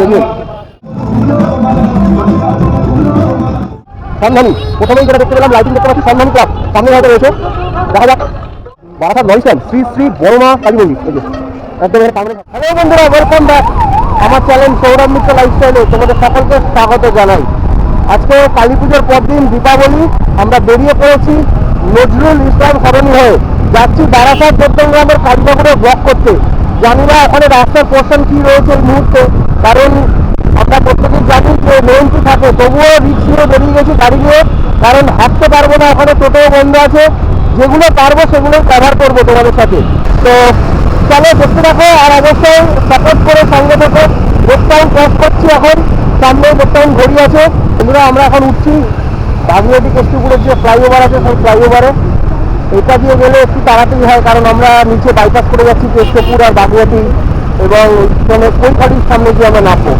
Radio সন্ধানী, প্রথমেই যেটা দেখতে পেলাম লাইটিং দেখতে পাচ্ছি সন্ধানী ক্লাব সামনে হয়তো রয়েছে। দেখা যাক। শ্রী শ্রী কালী মন্দির হ্যালো বন্ধুরা ওয়েলকাম ব্যাক আমার চ্যানেল সৌরভ মিত্র লাইফস্টাইলে তোমাদের সকলকে স্বাগত জানাই। আজকে কালী পুজোর পরদিন দীপাবলি, আমরা বেরিয়ে পড়েছি নজরুল ইসলাম সরণি হয়ে। যাচ্ছি বারাসাত চট্টগ্রামের কালীনগরে ব্লক করতে। জানি না ওখানে রাস্তার পোর্শন কি রয়েছে মুহূর্তে, কারণ আমরা প্রত্যেকেই জানি যে মেনটি থাকে, তবুও রিক্স নিয়ে বেরিয়ে গেছি গাড়ি নিয়ে, কারণ হাঁটতে পারব না, ওখানে টোটোও বন্ধ আছে। যেগুলো পারব সেগুলো কভার করব তোমাদের সাথে। তো চলো দেখতে থাকো, আর অবশ্যই সাপোর্ট করে সঙ্গে থাকো। বোটটাউন ক্রস করছি এখন সামনে বোটটাউন ঘড়ি আছে। বন্ধুরা, আমরা এখন উঠছি। বাগুয়াটি কেষ্টপুরের যে ফ্লাইওভার আছে, সেই ফ্লাইওভারে এটা দিয়ে গেলে একটু তাড়াতাড়ি হয়, কারণ আমরা নিচে বাইপাস করে যাচ্ছি কেষ্টপুর আর বাগুয়াটি এবং মানে কৈখালির সামনে গিয়ে আমরা নামবো।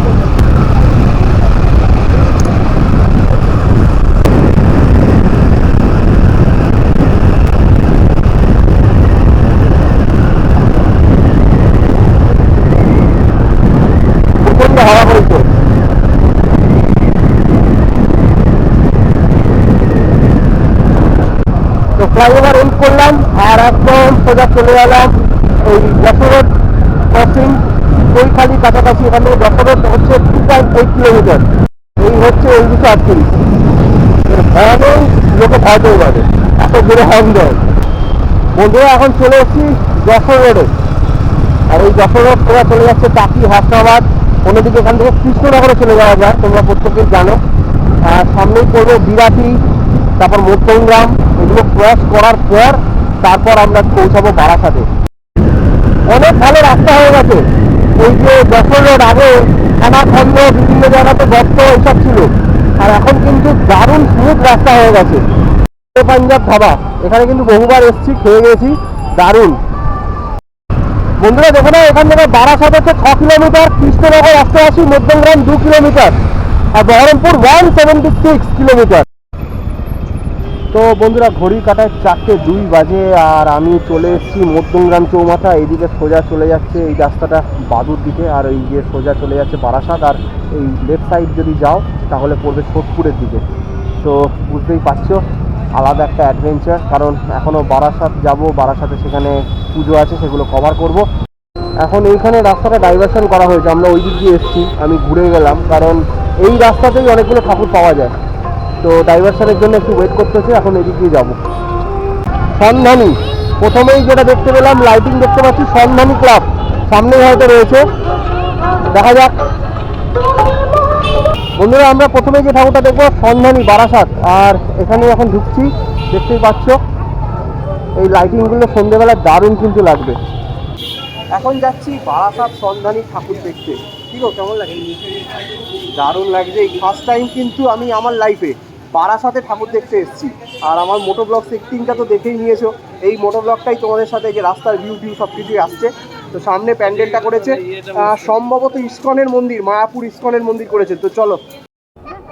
তো ফ্লাইওভার এন্ড করলাম, আর একদম সোজা চলে গেলাম এই যশোরোড ক্রসিং কৈখালি কাছাকাছি, এখান থেকে যশোরোড হচ্ছে টু পয়েন্ট এইট কিলোমিটার এই হচ্ছে এই দুশো আটত্রিশ লোকে ভয় পেয়ে যাবে। এত জোরে হর্ন দেয়। বন্ধুরা, এখন চলে এসেছি যশোর রোডে আর এই যশোর রোড সোজা চলে যাচ্ছে টাকি হাসনাবাদ। অন্যদিকে এখান থেকে কৃষ্ণনগরে চলে যাওয়া যায়, তোমরা প্রত্যেকেই জানো। আর সামনেই পড়বে বিরাটি, তারপর মোটগ্রাম এগুলো ক্রস করার পর তারপর আমরা পৌঁছাবো বারাসাতে। অনেক ভালো রাস্তা হয়ে গেছে। ওই যে যশোর রোড আগে, খানাখন্দ, বিভিন্ন জায়গাতে গর্ত এইসব ছিল। আর এখন কিন্তু দারুণ স্মুথ রাস্তা হয়ে গেছে। পাঞ্জাব ধাবা, এখানে কিন্তু বহুবার এসেছি, খেয়ে গেছি, দারুণ। বন্ধুরা, দেখো না, এখান থেকে বারাসাত হচ্ছে ছ কিলোমিটার, কৃষ্ণনগর অষ্টআশি মধ্যমগ্রাম দু কিলোমিটার, আর Baharampur one seventy six kilometre. তো বন্ধুরা ঘড়ি কাটায় চারটে দুই বাজে আর আমি চলে এসেছি মধ্যমগ্রাম চৌমাথা। এইদিকে সোজা চলে যাচ্ছে এই রাস্তাটা বাদুর দিকে আর এই যে সোজা চলে যাচ্ছে বারাসাত। আর এই লেফট সাইড যদি যাও, তাহলে পড়বে সোদপুরের দিকে। তো বুঝতেই পারছ, আলাদা একটা অ্যাডভেঞ্চার কারণ এখনও বারাসাত যাব, বারাসাতে সেখানে পুজো আছে, সেগুলো কভার করব। এখন এইখানে রাস্তাটা ডাইভারশন করা হয়েছে, আমরা ওই দিক দিয়ে এসেছি, আমি ঘুরে গেলাম, কারণ এই রাস্তাতেই অনেকগুলো ঠাকুর পাওয়া যায়। তো ডাইভারশনের জন্য একটু ওয়েট করতে হচ্ছে এখন এদিক দিয়ে যাব। সন্ধানী, প্রথমেই যেটা দেখতে পেলাম লাইটিং দেখতে পাচ্ছি, সন্ধানী ক্লাব সামনেই হয়তো রয়েছে। দেখা যাক। বন্ধুরা, আমরা প্রথমে যে ঠাকুরটা দেখব, সন্ধানী, বারাসাত। আর এখানে এখন ঢুকছি, দেখতেই পাচ্ছ। এই লাইটিংগুলো সন্ধ্যেবেলা দারুণ কিন্তু লাগবে। এখন যাচ্ছি বারাসাত সন্ধানী ঠাকুর দেখতে। ঠিক কেমন লাগে দারুণ লাগছে। এই ফার্স্ট টাইম কিন্তু আমি আমার লাইফে বারাসাতে ঠাকুর দেখতে এসেছি। আর আমার মোটো ব্লগ সেক্টিংটা তো দেখেই নিয়েছো। এই মোটো ব্লগটাই তোমাদের সাথে যে রাস্তার ভিউ টিউ সব কিছুই আসছে। তো সামনে প্যান্ডেলটা করেছে। সম্ভবত ইস্কনের মন্দির, মায়াপুর ইস্কনের মন্দির করেছে। তো চলো।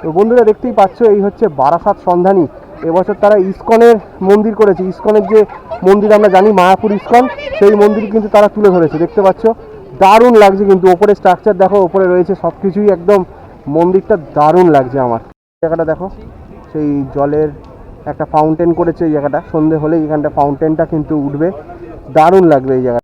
তো বন্ধুরা দেখতেই পাচ্ছ, এই হচ্ছে বারাসাত সন্ধানী। এবছর তারা ইস্কনের মন্দির করেছে। ইস্কনের যে মন্দির আমরা জানি, মায়াপুর ইস্কন, সেই মন্দির কিন্তু তারা তুলে ধরেছে। দেখতে পাচ্ছ, দারুণ লাগছে কিন্তু। ওপরে স্ট্রাকচার দেখো, ওপরে রয়েছে সব কিছুই একদম। মন্দিরটা দারুণ লাগছে আমার। জায়গাটা দেখো। সেই জলের একটা ফাউন্টেন করেছে এই জায়গাটা। সন্ধে হলে এখানটা ফাউন্টেনটা কিন্তু উঠবে। দারুণ লাগবে এই জায়গাটা।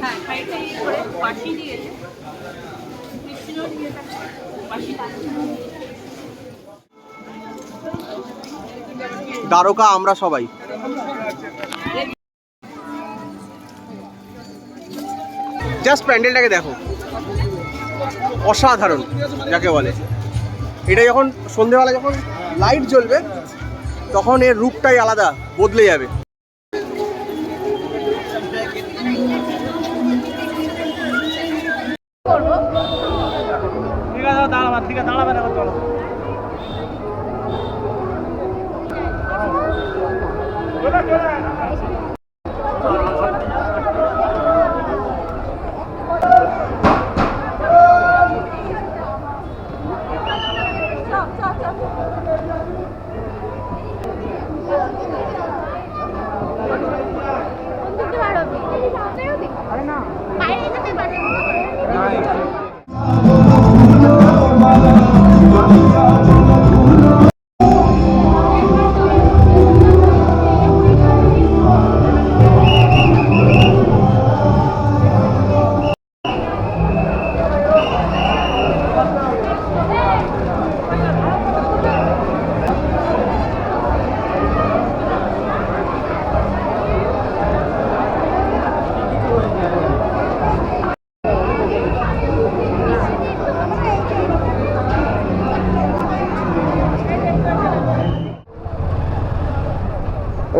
হ্যাঁ দ্বারকা আমরা সবাই। জাস্ট প্যান্ডেলটাকে দেখো। অসাধারণ, যাকে বলে। এটা যখন সন্ধেবেলা যখন লাইট জ্বলবে, তখন এর রূপটাই আলাদা, বদলে যাবে।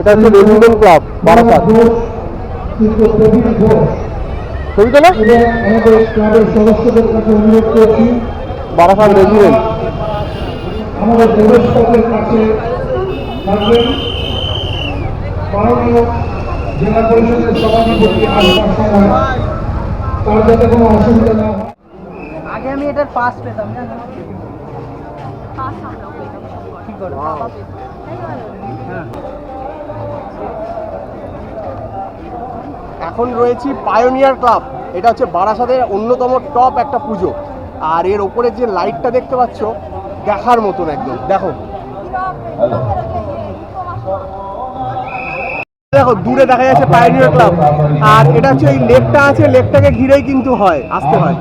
এটা হচ্ছে রেজিডেন্ট ক্লাব বারাসাত। ছবি তো না আমাদের ক্লাবের সদস্যদের কাছে অনুরোধ করছি বারাসাত রেজিডেন্ট আমাদের প্রবেশপথের কাছে থাকবেন। মাননীয় জেলা পরিষদের সভাধিপতি আসবার সময় তার যাতে কোনো অসুবিধা না হয়। আগে আমি এটার পাস পেতাম জানো? পাস সবার। কি করে? বাবা পেত। তাই ভালো। হ্যাঁ। এখন রয়েছি পায়োনিয়ার ক্লাব এটা হচ্ছে বারাসাতের অন্যতম টপ একটা পুজো। আর এর ওপরে যে লাইটটা দেখতে পাচ্ছ, দেখার মতন একদম। দেখো। দেখো, দূরে দেখা যাচ্ছে পায়োনিয়ার ক্লাব আর এটা হচ্ছে এই লেকটা আছে, লেকটাকে ঘিরেই কিন্তু হয়, আসতে হয়।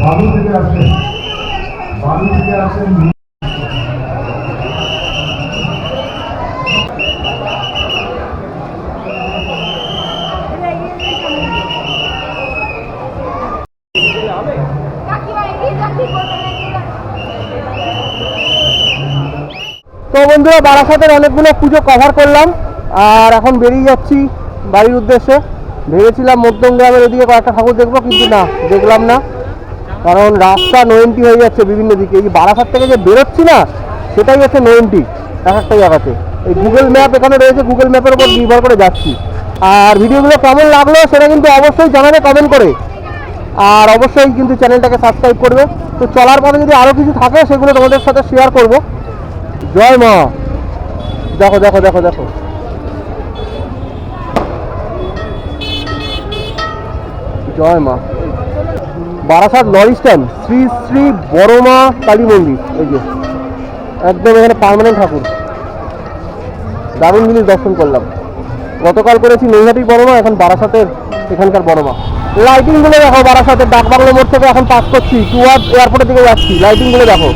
বালু থেকে আসেন বালু থেকে আসেন তো বন্ধুরা, বারাসাতের অনেকগুলো পুজো কভার করলাম, আর এখন বেরিয়ে যাচ্ছি বাড়ির উদ্দেশ্যে। ভেবেছিলাম মধ্যম গ্রামের ওদিকে কয়েকটা ঠাকুর দেখব, কিন্তু না, দেখলাম না। কারণ রাস্তা নয়েন্টি হয়ে যাচ্ছে বিভিন্ন দিকে। এই বারাসাত থেকে যে বেরোচ্ছি না সেটাই হচ্ছে নয়েন্টি। এক একটা জায়গাতে। এই গুগল ম্যাপ এখানে রয়েছে গুগল ম্যাপের উপর নির্ভর করে যাচ্ছি। আর ভিডিওগুলো কেমন লাগল সেটা কিন্তু অবশ্যই জানাবে কমেন্ট করে। আর অবশ্যই কিন্তু চ্যানেলটাকে সাবস্ক্রাইব করবে। তো চলার পথে যদি আরও কিছু থাকে সেগুলো তোমাদের সাথে শেয়ার করব। জয় মা। দেখো দেখো দেখো দেখো। জয় মা। বারাসাত লরি স্ট্যান্ড শ্রী শ্রী বড়মা কালী মন্দির ওই যে। একদম এখানে পার্মানেন্ট ঠাকুর। দারুণ জিনিস দর্শন করলাম। গতকাল করেছি নৈহাটির বড়মা, এখন বারাসাতের এখানকার বড়মা। লাইটিংগুলো দেখো, বারাসাতের ডাকবাংলো মোড় থেকে এখন পাস করছি টুয়ার্ড এয়ারপোর্টের দিকে যাচ্ছি। লাইটিংগুলো দেখো।